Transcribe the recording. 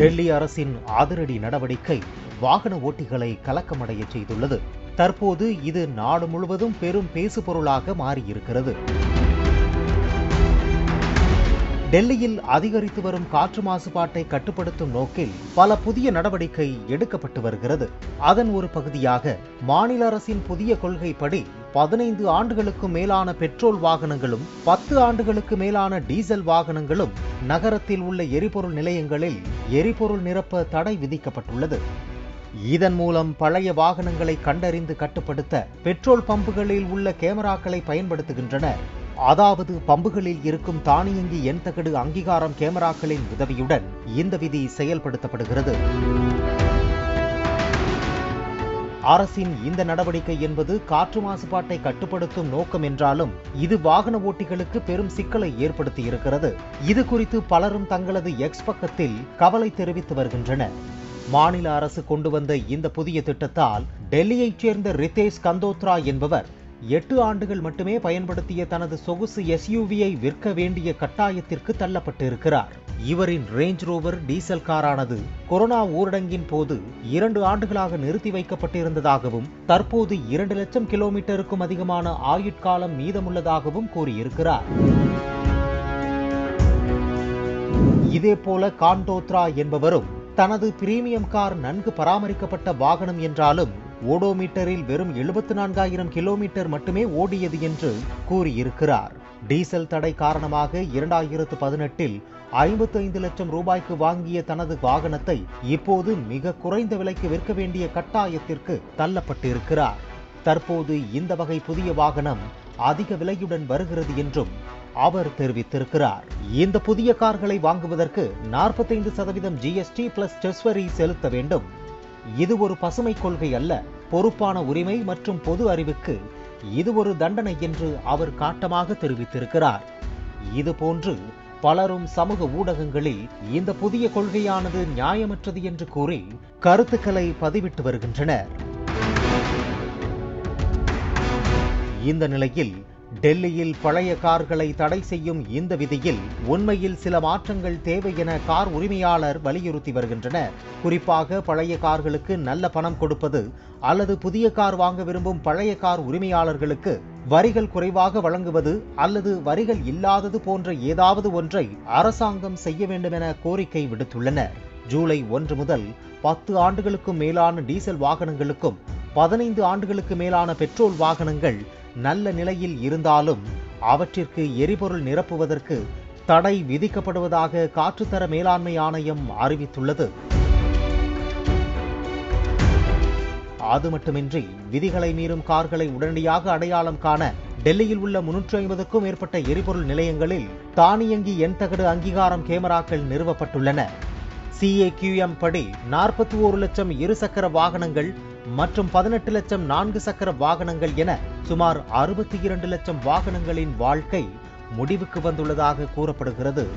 டெல்லி அரசின் அதிரடி நடவடிக்கை வாகன ஓட்டிகளை கலக்கமடைய செய்துள்ளது. தற்போது இது நாடு முழுவதும் பெரும் பேசுபொருளாக மாறியிருக்கிறது. டெல்லியில் அதிகரித்து வரும் காற்று மாசுபாட்டை கட்டுப்படுத்தும் நோக்கில் பல புதிய நடவடிக்கை எடுக்கப்பட்டு வருகிறது. அதன் ஒரு பகுதியாக மாநில அரசின் புதிய கொள்கைப்படி பதினைந்து ஆண்டுகளுக்கு மேலான பெட்ரோல் வாகனங்களும் பத்து ஆண்டுகளுக்கு மேலான டீசல் வாகனங்களும் நகரத்தில் உள்ள எரிபொருள் நிலையங்களில் எரிபொருள் நிரப்ப தடை விதிக்கப்பட்டுள்ளது. இதன் மூலம் பழைய வாகனங்களை கண்டறிந்து கட்டுப்படுத்த பெட்ரோல் பம்புகளில் உள்ள கேமராக்களை பயன்படுத்துகின்றனர் அதாவது பம்புகளில் இருக்கும் தானியங்கி எண் தகடு அங்கீகாரம் கேமராக்களின் உதவியுடன் இந்த விதி செயல்படுத்தப்படுகிறது. அரசின் இந்த நடவடிக்கை என்பது காற்று மாசுபாட்டை கட்டுப்படுத்தும் நோக்கம் என்றாலும் இது வாகன ஓட்டிகளுக்கு பெரும் சிக்கலை ஏற்படுத்தி இருக்கிறது இது குறித்து பலரும் தங்களது எக்ஸ் பக்கத்தில் கவலை தெரிவித்து வருகின்றனர். மாநில அரசு கொண்டு வந்த இந்த புதிய திட்டத்தால் டெல்லியைச் சேர்ந்த ரிதேஷ் கந்தோத்ரா என்பவர் எட்டு ஆண்டுகள் மட்டுமே பயன்படுத்திய தனது சொகுசு எஸ்யூவியை விற்க வேண்டிய கட்டாயத்திற்கு தள்ளப்பட்டிருக்கிறார். இவரின் ரேஞ்ச் ரோவர் டீசல் காரானது கொரோனா ஊரடங்கின் போது இரண்டு ஆண்டுகளாக நிறுத்தி வைக்கப்பட்டிருந்ததாகவும் தற்போது இரண்டு லட்சம் கிலோமீட்டருக்கும் அதிகமான ஆயுட்காலம் மீதமுள்ளதாகவும் கூறியிருக்கிறார். இதேபோல கான்டோத்ரா என்பவரும் தனது பிரீமியம் கார் நன்கு பராமரிக்கப்பட்ட வாகனம் என்றாலும் ஓடோமீட்டரில் வெறும் எழுபத்தி நான்காயிரம் கிலோமீட்டர் மட்டுமே ஓடியது என்று கூறியிருக்கிறார். டீசல் தடை காரணமாக இரண்டாயிரத்து பதினெட்டில் ஐம்பத்தி ஐந்து லட்சம் ரூபாய்க்கு வாங்கிய தனது வாகனத்தை இப்போது மிக குறைந்த விலைக்கு விற்க வேண்டிய கட்டாயத்திற்கு தள்ளப்பட்டிருக்கிறார். தற்போது இந்த வகை புதிய வாகனம் அதிக விலையுடன் வருகிறது என்றும் அவர் தெரிவித்திருக்கிறார். இந்த புதிய கார்களை வாங்குவதற்கு நாற்பத்தைந்து சதவீதம் ஜிஎஸ்டி பிளஸ் செஸ்வரி செலுத்த வேண்டும். இது ஒரு பசுமை கொள்கை அல்ல பொறுப்பான உரிமை மற்றும் பொது அறிவுக்கு இது ஒரு தண்டனை என்று அவர் காட்டமாக தெரிவித்திருக்கிறார். இதுபோன்று பலரும் சமூக ஊடகங்களில் இந்த புதிய கொள்கையானது நியாயமற்றது என்று கூறி கருத்துக்களை பதிவிட்டு வருகின்றனர். இந்த நிலையில் டெல்லியில் பழைய கார்களை தடை செய்யும் இந்த விதியில் உண்மையில் சில மாற்றங்கள் தேவை என கார் உரிமையாளர் வலியுறுத்தி வருகின்றனர். குறிப்பாக பழைய கார்களுக்கு நல்ல பணம் கொடுப்பது அல்லது புதிய கார் வாங்க விரும்பும் பழைய கார் உரிமையாளர்களுக்கு வரிகள் குறைவாக வழங்குவது அல்லது வரிகள் இல்லாதது போன்ற ஏதாவது ஒன்றை அரசாங்கம் செய்ய வேண்டும் என கோரிக்கை விடுத்துள்ளனர். ஜூலை ஒன்று முதல் பத்து ஆண்டுகளுக்கும் மேலான டீசல் வாகனங்களுக்கும் பதினைந்து ஆண்டுகளுக்கு மேலான பெட்ரோல் வாகனங்கள் நல்ல நிலையில் இருந்தாலும் அவற்றிற்கு எரிபொருள் நிரப்புவதற்கு தடை விதிக்கப்படுவதாக காற்றுத்தர மேலாண்மை ஆணையம் அறிவித்துள்ளது. அது மட்டுமின்றி விதிகளை மீறும் கார்களை உடனடியாக அடையாளம் காண டெல்லியில் உள்ள முன்னூற்றி ஐம்பதுக்கும் மேற்பட்ட எரிபொருள் நிலையங்களில் தானியங்கி எண் தகடு அங்கீகாரம் கேமராக்கள் நிறுவப்பட்டுள்ளன. சிஏகியூஎம் படி நாற்பத்தி ஓரு லட்சம் இருசக்கர வாகனங்கள் மற்றும் பதினெட்டு லட்சம் நான்கு சக்கர வாகனங்கள் என சுமார் அறுபத்தி இரண்டு லட்சம் வாகனங்களின் வாழ்க்கை முடிவுக்கு வந்துள்ளதாக கூறப்படுகிறது.